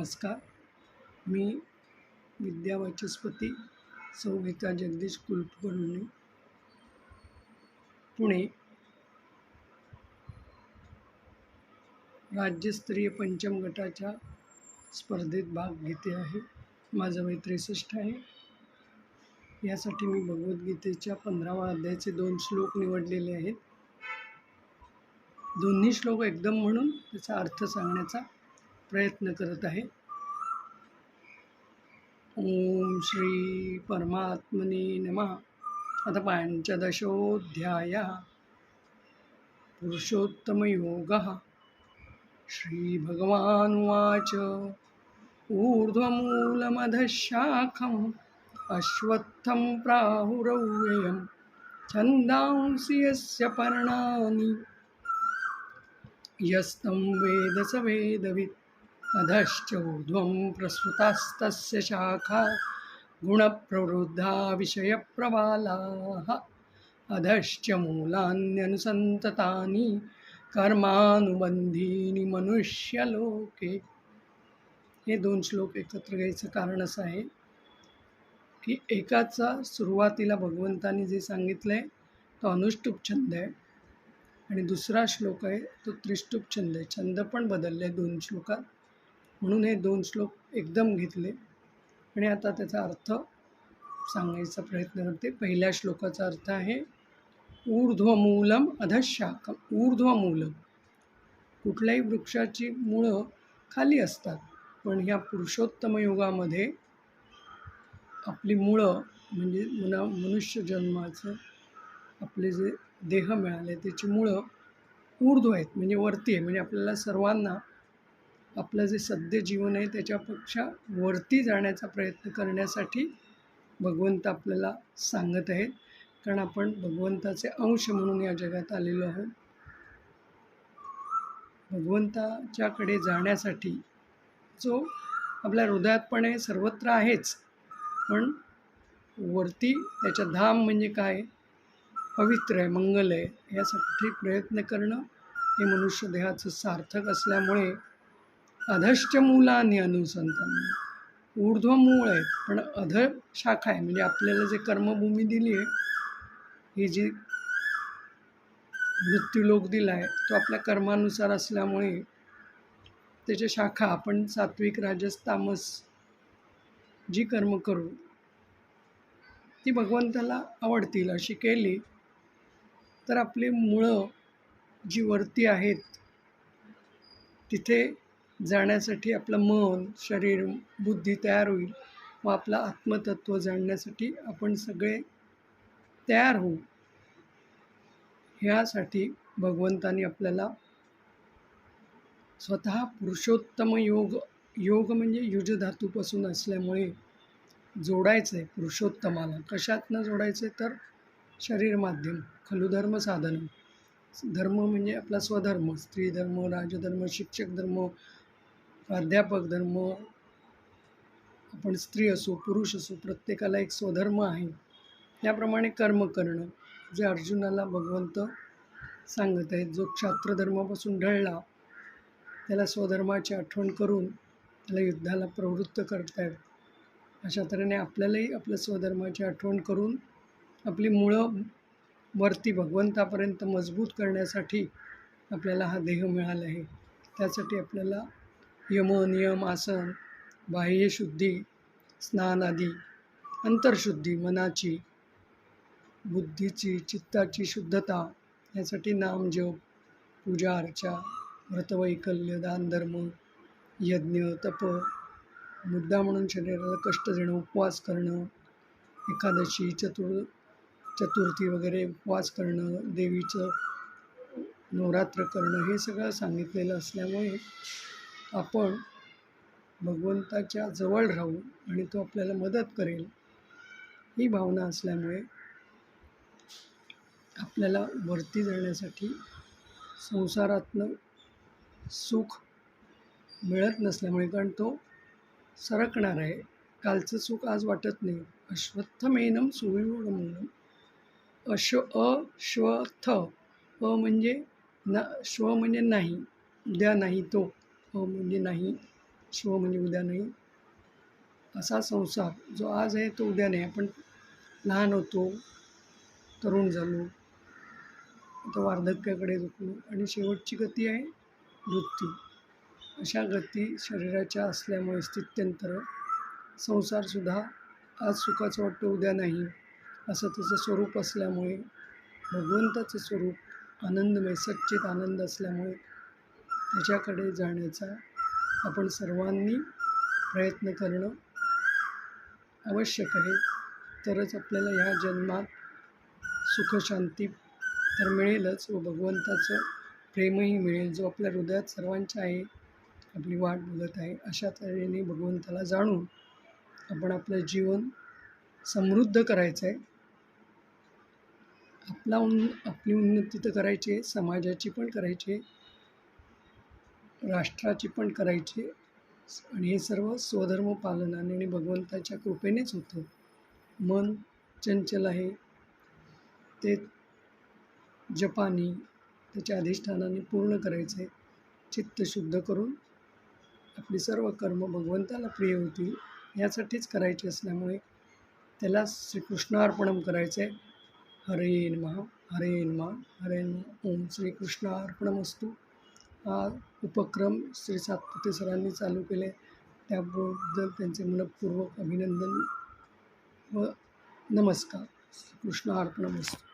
नमस्कार. मी विद्या वाचस्पती संहिता जगदीश कुलकर्णी पुणे. राज्यस्तरीय पंचम गटाच्या स्पर्धेत भाग घेते आहे. माझं वय त्रेसष्ट आहे. यासाठी मी भगवद्गीतेच्या पंधरावा अध्यायाचे दोन श्लोक निवडलेले आहेत. दोन्ही श्लोक एकदम म्हणून त्याचा अर्थ सांगण्याचा प्रयत्न करत आहे. ओम श्री परमात्मने नमः. आता पंचदशोऽध्याय पुरुषोत्तमयोगः. श्रीभगवानुवाच ऊर्ध्वमूलमधशाखम् अश्वत्थं प्राहुरव्ययं छन्दांसि यस्य पर्णानि. यस्तं वेद स वेदवित् अधश्च ऊर्ध्वं प्रसृतास्तस्य शाखा गुणप्रवृद्धा विषयप्रबालाः अधश्च मूलान्यनुसन्ततानि कर्मानुबंधीनी मनुष्यलोके। हे दोन श्लोक एकत्र घ्यायचं कारण असं आहे की एकाचा सुरुवातीला भगवंतानी जे सांगितलं आहे तो अनुष्टुप छंद आहे. आणि दुसरा श्लोक आहे तो त्रिष्टुप छंद आहे. छंद पण बदलले दोन श्लोकात. म्हणून हे दोन श्लोक एकदम घेतले. आणि आता त्याचा अर्थ सांगायचा प्रयत्न करते. पहिल्या श्लोकाचा अर्थ आहे ऊर्ध्वमूलम अधशाकम. ऊर्ध्वमूलम. कुठल्याही वृक्षाची मुळं खाली असतात पण ह्या पुरुषोत्तम युगामध्ये आपली मुळं म्हणजे मना मनुष्य जन्माचं आपले जे देह मिळाले त्याची मुळं ऊर्ध्व आहेत म्हणजे वरती आहे. म्हणजे आपल्याला सर्वांना आपलं जे सद्य जीवन आहे त्याच्यापेक्षा वरती जाण्याचा प्रयत्न करण्यासाठी भगवंत आपल्याला सांगत आहेत. कारण आपण भगवंताचे अंश म्हणून या जगात आलेलो आहोत. भगवंताच्याकडे जाण्यासाठी जो आपल्या हृदयात पण आहे सर्वत्र आहेच. पण वरती त्याच्या धाम म्हणजे काय? पवित्र आहे मंगल आहे यासाठी प्रयत्न करणं हे मनुष्य देहाचं सार्थक असल्यामुळे अधश्च मुलाने अनुसंधान. ऊर्ध्व मूळ आहे पण अध शाखा आहे म्हणजे आपल्याला जे कर्मभूमी दिली आहे ही जी मृत्यूलोक दिला आहे तो आपल्या कर्मानुसार असल्यामुळे त्याच्या शाखा आपण सात्विक राजस तामस जी कर्म करू ती भगवंताला आवडतील अशी केली. तर आपली मुळं जी वरती आहेत तिथे जाण्यासाठी आपलं मन शरीर बुद्धी तयार होईल. व आपलं आत्मतत्व जाणण्यासाठी आपण सगळे तयार होऊ. ह्यासाठी भगवंतानी आपल्याला स्वतः पुरुषोत्तम योग योग म्हणजे युज धातूपासून असल्यामुळे जोडायचं आहे पुरुषोत्तमाला. कशातनं जोडायचं आहे तर शरीर माध्यम खलुधर्म साधन. धर्म म्हणजे आपला स्वधर्म. स्त्री धर्म राजधर्म शिक्षक धर्म प्राध्यापक धर्म आपण स्त्री असो पुरुष असो प्रत्येकाला एक स्वधर्म आहे. त्याप्रमाणे कर्म करणं जे अर्जुनाला भगवंत सांगत आहेत. जो क्षात्रधर्मापासून ढळला त्याला स्वधर्माची आठवण करून त्याला युद्धाला प्रवृत्त करतायत अशा तऱ्हेने आपल्यालाही आपल्या स्वधर्माची आठवण करून आपली मुळं वरती भगवंतापर्यंत मजबूत करण्यासाठी आपल्याला हा देह मिळाला आहे. त्यासाठी आपल्याला यम नियम आसन बाह्यशुद्धी स्नान आदी अंतरशुद्धी मनाची बुद्धीची चित्ताची शुद्धता यासाठी नामजप पूजा अर्चा व्रतवैकल्य दानधर्म यज्ञ तप मुद्दा म्हणून शरीराला कष्ट देणं उपवास करणं एकादशी चतुर चतुर्थी वगैरे उपवास करणं देवीचं नवरात्र करणं हे सगळं सांगितलेलं असल्यामुळे आपण भगवंताच्या जवळ राहू आणि तो आपल्याला मदत करेल ही भावना असल्यामुळे आपल्याला वरती जाण्यासाठी संसारातनं सुख मिळत नसल्यामुळे कारण तो सरकणार आहे. कालचं सुख आज वाटत नाही. अश्वत्थमेनम म्हणून अश्व अश्वथ अ म्हणजे ना श्व म्हणजे नाही उद्या नाही तो. अ म्हणजे नाही. शिव म्हणजे उद्या नाही. असा संसार जो आज आहे तो उद्या नाही. आपण लहान होतो तरुण झालो आता वार्धक्याकडे झुकलो आणि शेवटची गती आहे मृत्यू. अशा गती शरीराच्या असल्यामुळे स्थित्यंतर संसारसुद्धा आज सुखाचं वाटतं उद्या नाही. असं त्याचं स्वरूप असल्यामुळे भगवंताचं स्वरूप आनंदमय सच्चित आनंद असल्यामुळे त्याच्याकडे जाण्याचा आपण सर्वांनी प्रयत्न करणं आवश्यक आहे. तरच आपल्याला ह्या जन्मात सुखशांती तर मिळेलच व भगवंताचं प्रेमही मिळेल जो आपल्या हृदयात सर्वांच्या आहे आपली वाट बघत आहे. अशा तऱ्हेने भगवंताला जाणून आपण आपलं जीवन समृद्ध करायचं आहे. आपला उन्न आपली उन्नती तर करायची आहे समाजाची पण करायची आहे. राष्ट्राची पण करायचे. आणि हे सर्व स्वधर्म पालनाने आणि भगवंताच्या कृपेनेच होतं. मन चंचल आहे. ते जपानी त्याच्या अधिष्ठानाने पूर्ण करायचे चित्त शुद्ध करून आपली सर्व कर्म भगवंताला प्रिय होतील यासाठीच करायचे असल्यामुळे त्याला श्रीकृष्णार्पणम करायचं आहे हरे महा हरे महा हरे नमः. ओम श्रीकृष्णार्पणमस्तू. हा उपक्रम श्री सातपुते सरांनी चालू केले. त्याबद्दल त्यांचे मनपूर्वक अभिनंदन व नमस्कार. कृष्ण अर्पणमस्तू